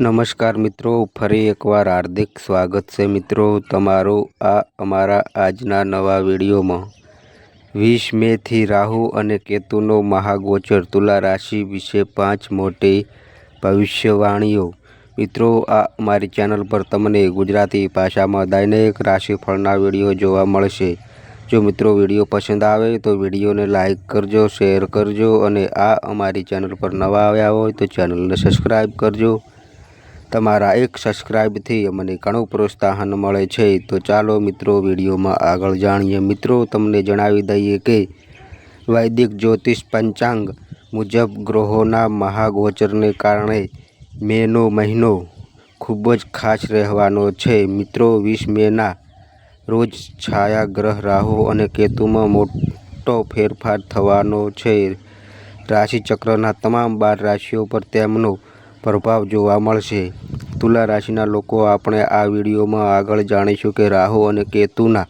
નમસ્કાર મિત્રો, ફરી એકવાર હાર્દિક સ્વાગત છે મિત્રો તમારું આ અમારા આજના નવા વિડીયોમાં. વીસ મેથી રાહુ અને કેતુનો મહાગોચર તુલા રાશિ વિશે પાંચ મોટી ભવિષ્યવાણીઓ. મિત્રો, આ અમારી ચેનલ પર તમને ગુજરાતી ભાષામાં દૈનિક રાશિફળના વીડિયો જોવા મળશે. જો મિત્રો વીડિયો પસંદ આવે તો વિડીયોને લાઇક કરજો, શેર કરજો અને આ અમારી ચેનલ પર નવા આવ્યા હોય તો ચેનલને સબસ્ક્રાઈબ કરજો. તમારા એક સબસ્ક્રાઇબથી અમને ઘણું પ્રોત્સાહન મળે છે. તો ચાલો મિત્રો, વિડીયોમાં આગળ જાણીએ. મિત્રો, તમને જણાવી દઈએ કે વૈદિક જ્યોતિષ પંચાંગ મુજબ ગ્રહોના મહાગોચરને કારણે મેનો મહિનો ખૂબ જ ખાસ રહેવાનો છે. મિત્રો, વીસ મેના રોજ છાયાગ્રહ રાહુ અને કેતુમાં મોટો ફેરફાર થવાનો છે. રાશિચક્રના તમામ બાર રાશિઓ પર તેમનો પ્રભાવ જોવા મળશે. તુલા રાશિના લોકો આપણે આ વિડીયોમાં આગળ જાણીશું કે રાહુ અને કેતુના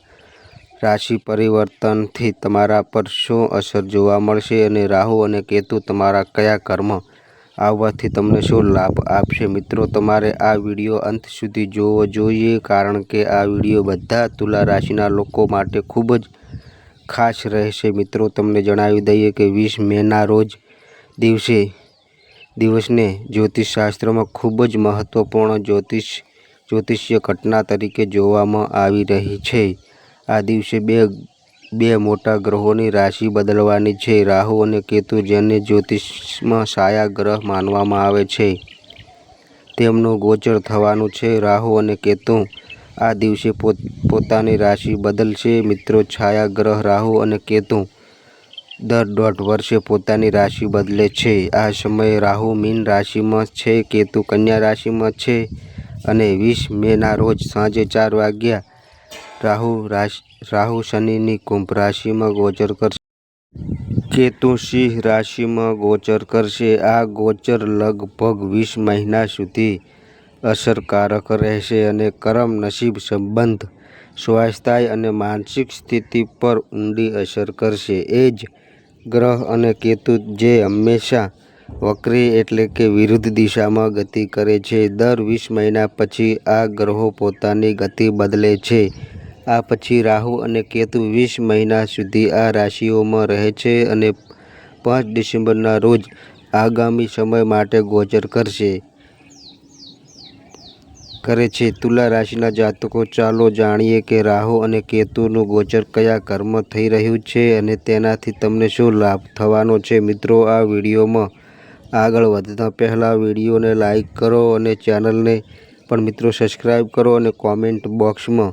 રાશિ પરિવર્તનથી તમારા પર શું અસર જોવા મળશે અને રાહુ અને કેતુ તમારા કયા કર્મ આવવાથી તમને શું લાભ આપશે. મિત્રો, તમારે આ વીડિયો અંત સુધી જોવો જોઈએ કારણ કે આ વીડિયો બધા તુલા રાશિના લોકો માટે ખૂબ જ ખાસ રહેશે. મિત્રો, તમને જણાવી દઈએ કે વીસ મેના રોજ દિવસે દિવસને જ્યોતિષશાસ્ત્રમાં ખૂબ જ મહત્ત્વપૂર્ણ જ્યોતિષ, જ્યોતિષ્ય ઘટના તરીકે જોવામાં આવી રહી છે. આ દિવસે બે બે મોટા ગ્રહોની રાશિ બદલવાની છે. રાહુ અને કેતુ જેને જ્યોતિષમાં છાયા ગ્રહ માનવામાં આવે છે. તેમનું ગોચર થવાનું છે. રાહુ અને કેતુ આ દિવસે પોતાની રાશિ બદલશે. મિત્રો, છાયા ગ્રહ રાહુ અને કેતુ દર દોઢ વર્ષે પોતાની રાશિ બદલે છે. આ સમયે રાહુ મીન રાશિમાં છે, કેતુ કન્યા રાશિમાં છે અને વીસ મેના રોજ સાંજે ચાર વાગ્યા રાહુ રાહુ શનિની કુંભ રાશિમાં ગોચર કરશે. કેતુ સિંહ રાશિમાં ગોચર કરશે. આ ગોચર લગભગ વીસ મહિના સુધી અસરકારક રહેશે અને કરમ નસીબ સંબંધ સ્વાસ્થ્ય અને માનસિક સ્થિતિ પર ઊંડી અસર કરશે. એ જ ગ્રહ અને કેતુ જે હંમેશા વક્રી એટલે કે વિરુદ્ધ દિશામાં ગતિ કરે છે. દર વીસ મહિના પછી આ ગ્રહો પોતાની ગતિ બદલે છે. આ પછી રાહુ અને કેતુ વીસ મહિના સુધી આ રાશિઓમાં રહે છે અને પાંચ ડિસેમ્બરના રોજ આગામી સમય માટે ગોચર કરશે. કરે છે. તુલા રાશિના જાતકો, ચાલો જાણીએ કે રાહુ અને કેતુનું ગોચર કયા કર્મ થઈ રહ્યું છે અને તેનાથી તમને શું લાભ થવાનો છે. મિત્રો, આ વિડીયોમાં આગળ વધતા પહેલાં વિડીયોને લાઇક કરો અને ચેનલને પણ મિત્રો સબસ્ક્રાઈબ કરો અને કોમેન્ટ બોક્સમાં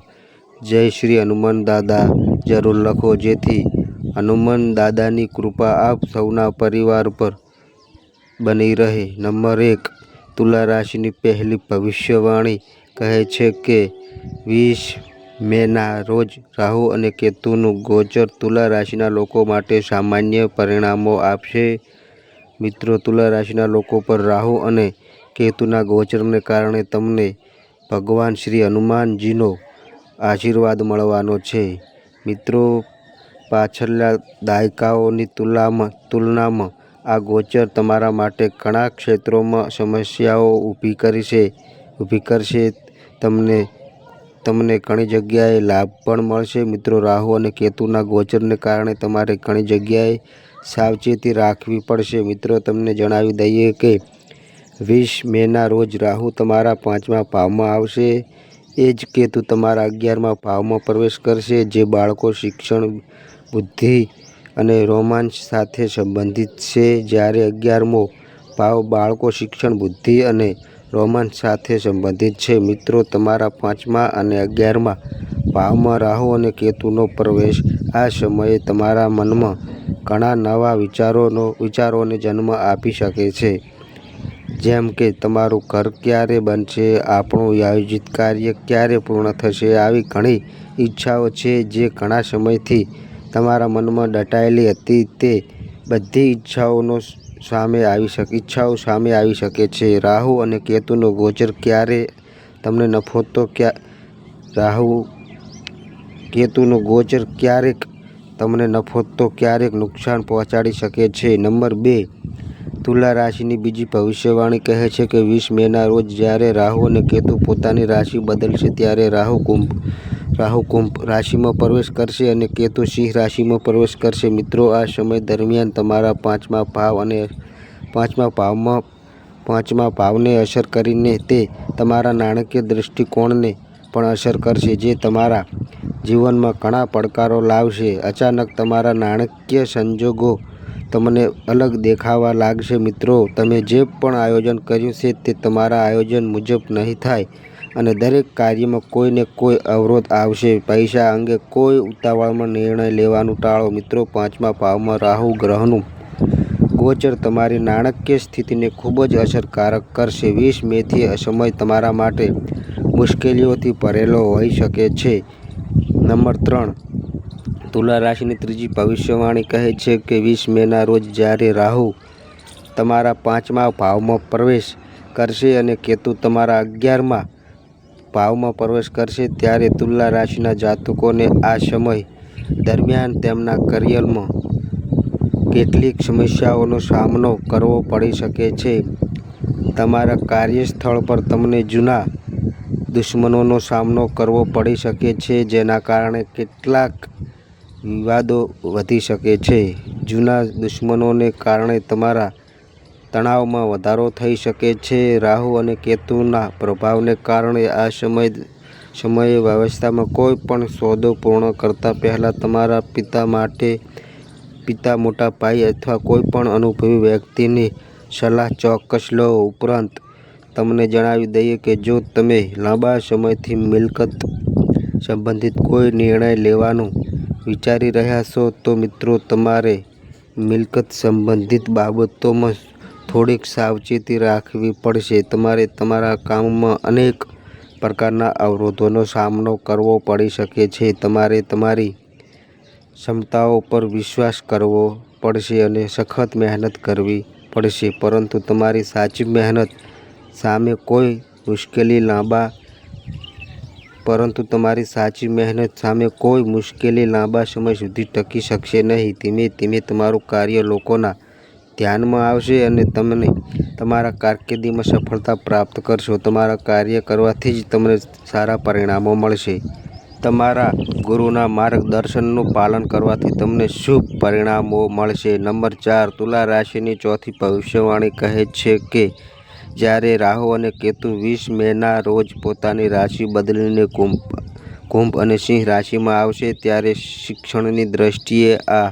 જય શ્રી હનુમાન દાદા જરૂર લખો. જેથી હનુમાન દાદાની કૃપા આપ સૌના પરિવાર પર બની રહે. નંબર એક તુલા રાશિની પહેલી ભવિષ્યવાણી કહે છે કે વીસ મેના રોજ રાહુ અને કેતુનું ગોચર તુલા રાશિના લોકો માટે સામાન્ય પરિણામો આપશે. મિત્રો, તુલા રાશિના લોકો પર રાહુ અને કેતુના ગોચરને કારણે તમને ભગવાન શ્રી હનુમાનજીનો આશીર્વાદ મળવાનો છે. મિત્રો પાછળના દાયકાઓની તુલામાં તુલનામાં આ ગોચર તમારા માટે ઘણા ક્ષેત્રોમાં સમસ્યાઓ ઊભી કરશે ઊભી કરશે. તમને તમને ઘણી જગ્યાએ લાભ પણ મળશે. મિત્રો, રાહુ અને કેતુના ગોચરને કારણે તમારે ઘણી જગ્યાએ સાવચેતી રાખવી પડશે. મિત્રો, તમને જણાવી દઈએ કે વીસ મેના રોજ રાહુ તમારા પાંચમા ભાવમાં આવશે. એ જ કેતુ તમારા અગિયારમા ભાવમાં પ્રવેશ કરશે. જે બાળકો શિક્ષણ, બુદ્ધિ અને રોમાંચ સાથે સંબંધિત છે. જ્યારે અગિયારમો ભાવ બાળકો શિક્ષણ, બુદ્ધિ અને રોમાંચ સાથે સંબંધિત છે. મિત્રો, તમારા પાંચમા અને અગિયારમા ભાવમાં રાહુ અને કેતુનો પ્રવેશ. આ સમયે તમારા મનમાં ઘણા નવા વિચારોનો, વિચારોને જન્મ આપી શકે છે. જેમ કે, તમારું ઘર ક્યારે બનશે, આપણું આયોજિત કાર્ય ક્યારે પૂર્ણ થશે, આવી ઘણી ઈચ્છાઓ છે જે ઘણા સમયથી તમારા મનમાં દટાયેલી હતી તે બધી ઈચ્છાઓનો સામે આવી શકે, ઈચ્છાઓ સામે આવી શકે છે. રાહુ અને કેતુનો ગોચર ક્યારે તમને નફો તો ક્યાં, રાહુ, કેતુનો ગોચર ક્યારેક તમને નફો તો ક્યારેક નુકસાન પહોંચાડી શકે છે. નંબર બે, તુલા રાશિની બીજી ભવિષ્યવાણી કહે છે કે વીસ મેના રોજ જ્યારે રાહુ અને કેતુ પોતાની રાશિ બદલશે ત્યારે રાહુ કુંભ રાહુ કુંભ રાશિમાં પ્રવેશ કરશે અને કેતુ સિંહ રાશિમાં પ્રવેશ કરશે. મિત્રો, આ સમય દરમિયાન તમારા પાંચમા ભાવ અને પાંચમા ભાવમાં પાંચમા ભાવને અસર કરીને તે તમારા નાણાકીય દૃષ્ટિકોણને પણ અસર કરશે, જે તમારા જીવનમાં ઘણા પડકારો લાવશે. અચાનક તમારા નાણાકીય સંજોગો તમને અલગ દેખાવા લાગશે. મિત્રો, તમે જે પણ આયોજન કર્યું છે તે તમારા આયોજન મુજબ નહીં થાય. અને દરેક કાર્યમાં કોઈને કોઈ અવરોધ આવશે. પૈસા અંગે કોઈ ઉતાવળમાં નિર્ણય લેવાનું ટાળો. મિત્રો, પાંચમા ભાવમાં રાહુ ગ્રહનું ગોચર તમારી નાણાકીય સ્થિતિને ખૂબ જ અસરકારક કરશે. વીસ મેથી સમય તમારા માટે મુશ્કેલીઓથી ભરેલો હોઈ શકે છે. નંબર ત્રણ. તુલા રાશિની ત્રીજી ભવિષ્યવાણી કહે છે કે વીસ મેના રોજ જ્યારે રાહુ તમારા પાંચમા ભાવમાં પ્રવેશ કરશે અને કેતુ તમારા અગિયારમાં ભાવમાં પ્રવેશ કરશે ત્યારે તુલા રાશિના જાતકોને આ સમય દરમિયાન તેમના કરિયરમાં કેટલીક સમસ્યાઓનો સામનો કરવો પડી શકે છે. તમારા કાર્યસ્થળ પર તમને જૂના દુશ્મનોનો સામનો કરવો પડી શકે છે, જેના કારણે કેટલાક વિવાદો વધી શકે છે. જૂના દુશ્મનોને કારણે તમારા તણાવમાં વધારો થઈ શકે છે. રાહુ અને કેતુના પ્રભાવને કારણે આ સમય, સમયે વ્યવસ્થામાં કોઈ પણ સોદો પૂર્ણ કરતાં પહેલાં તમારા પિતા માટે, પિતા મોટા ભાઈ અથવા કોઈ પણ અનુભવી વ્યક્તિની સલાહ ચોક્કસ લો. ઉપરાંત, તમને જણાવી દઈએ કે જો તમે લાંબા સમયથી મિલકત સંબંધિત કોઈ નિર્ણય લેવાનું વિચારી રહ્યા છો, તો મિત્રો, તમારે મિલકત સંબંધિત બાબતોમાં થોડીક સાવચેતી રાખવી પડશે. તમારે તમારા કામમાં અનેક પ્રકારના અવરોધોનો સામનો કરવો પડી શકે છે. તમારે તમારી ક્ષમતાઓ પર વિશ્વાસ કરવો પડશે અને સખત મહેનત કરવી પડશે. પરંતુ તમારી સાચી મહેનત સામે કોઈ મુશ્કેલી લાંબા પરંતુ તમારી સાચી મહેનત સામે કોઈ મુશ્કેલી લાંબા સમય સુધી ટકી શકશે નહીં. ધીમે ધીમે તમારું કાર્ય લોકોના ધ્યાનમાં આવશે અને તમને તમારા કારકિર્દીમાં સફળતા પ્રાપ્ત કરશો. તમારા કાર્ય કરવાથી જ તમને સારા પરિણામો મળશે. તમારા ગુરુના માર્ગદર્શનનું પાલન કરવાથી તમને શુભ પરિણામો મળશે. નંબર ચાર, તુલા રાશિની ચોથી ભવિષ્યવાણી કહે છે કે, જ્યારે રાહુ અને કેતુ વીસ મેના રોજ પોતાની રાશિ બદલીને કુંભ કુંભ અને સિંહ રાશિમાં આવશે, ત્યારે શિક્ષણની દ્રષ્ટિએ આ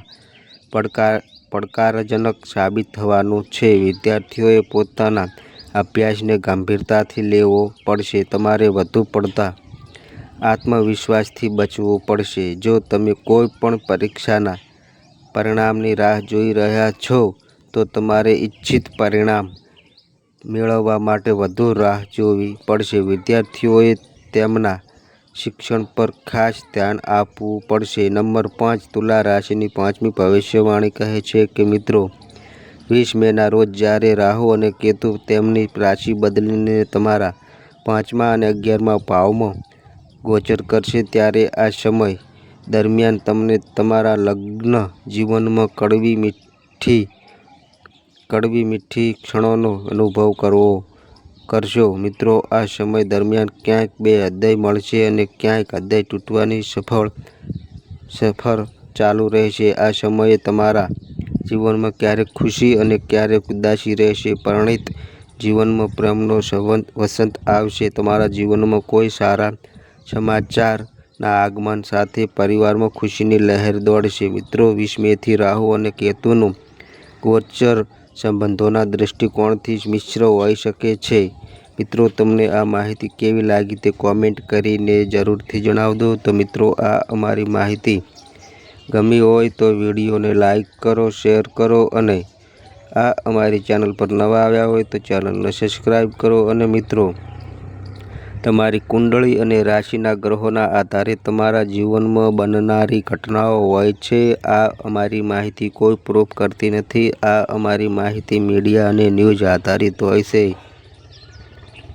પડકાર પડકારજનક સાબિત થવાનું છે. વિદ્યાર્થીઓએ પોતાના અભ્યાસને ગંભીરતાથી લેવો પડશે. તમારે વધુ પડતા આત્મવિશ્વાસથી બચવું પડશે. જો તમે કોઈ પણ પરીક્ષાના પરિણામની રાહ જોઈ રહ્યા છો, તો તમારે ઈચ્છિત પરિણામ મેળવવા માટે વધુ રાહ જોવી પડશે. વિદ્યાર્થીઓએ તેમના શિક્ષણ પર ખાસ ધ્યાન આપવું પડશે. નંબર પાંચ, તુલા રાશિની પાંચમી ભવિષ્યવાણી કહે છે કે, મિત્રો, વીસ મેના રોજ જ્યારે રાહુ અને કેતુ તેમની રાશિ બદલીને તમારા પાંચમા અને અગિયારમા ભાવમાં ગોચર કરશે, ત્યારે આ સમય દરમિયાન તમને તમારા લગ્ન જીવનમાં કડવી મીઠી કડવી મીઠી ક્ષણોનો અનુભવ કરવો કરશો મિત્રો, આ સમય દરમિયાન ક્યાંક બે હૃદય મળશે અને ક્યાંક હૃદય તૂટવાની સફળ, સફર ચાલુ રહેશે. આ સમયે તમારા જીવનમાં ક્યારેક ખુશી અને ક્યારેક ઉદાસી રહેશે. પરણિત જીવનમાં પ્રેમનો સંવંત વસંત આવશે. તમારા જીવનમાં કોઈ સારા સમાચારના આગમન સાથે પરિવારમાં ખુશીની લહેર દોડશે. મિત્રો વીસ મેથી રાહુ અને કેતુનું ગોચર સંબંધોના દૃષ્ટિકોણથી મિશ્ર હોઈ શકે છે. મિત્રો, તમને આ માહિતી કેવી લાગી તે કોમેન્ટ કરીને જરૂરથી જણાવજો. તો મિત્રો, આ અમારી માહિતી ગમી હોય તો વિડીયોને લાઈક કરો શેર કરો અને આ અમારી ચેનલ પર નવા આવ્યા હોય તો ચેનલને સબસ્ક્રાઈબ કરો અને મિત્રો, તમારી કુંડળી અને રાશિના ગ્રહોના આધારે તમારા જીવનમાં બનનારી ઘટનાઓ હોય છે. આ અમારી માહિતી કોઈ પ્રૂફ કરતી નથી. આ અમારી માહિતી મીડિયા અને ન્યૂઝ આધારિત હોય છે.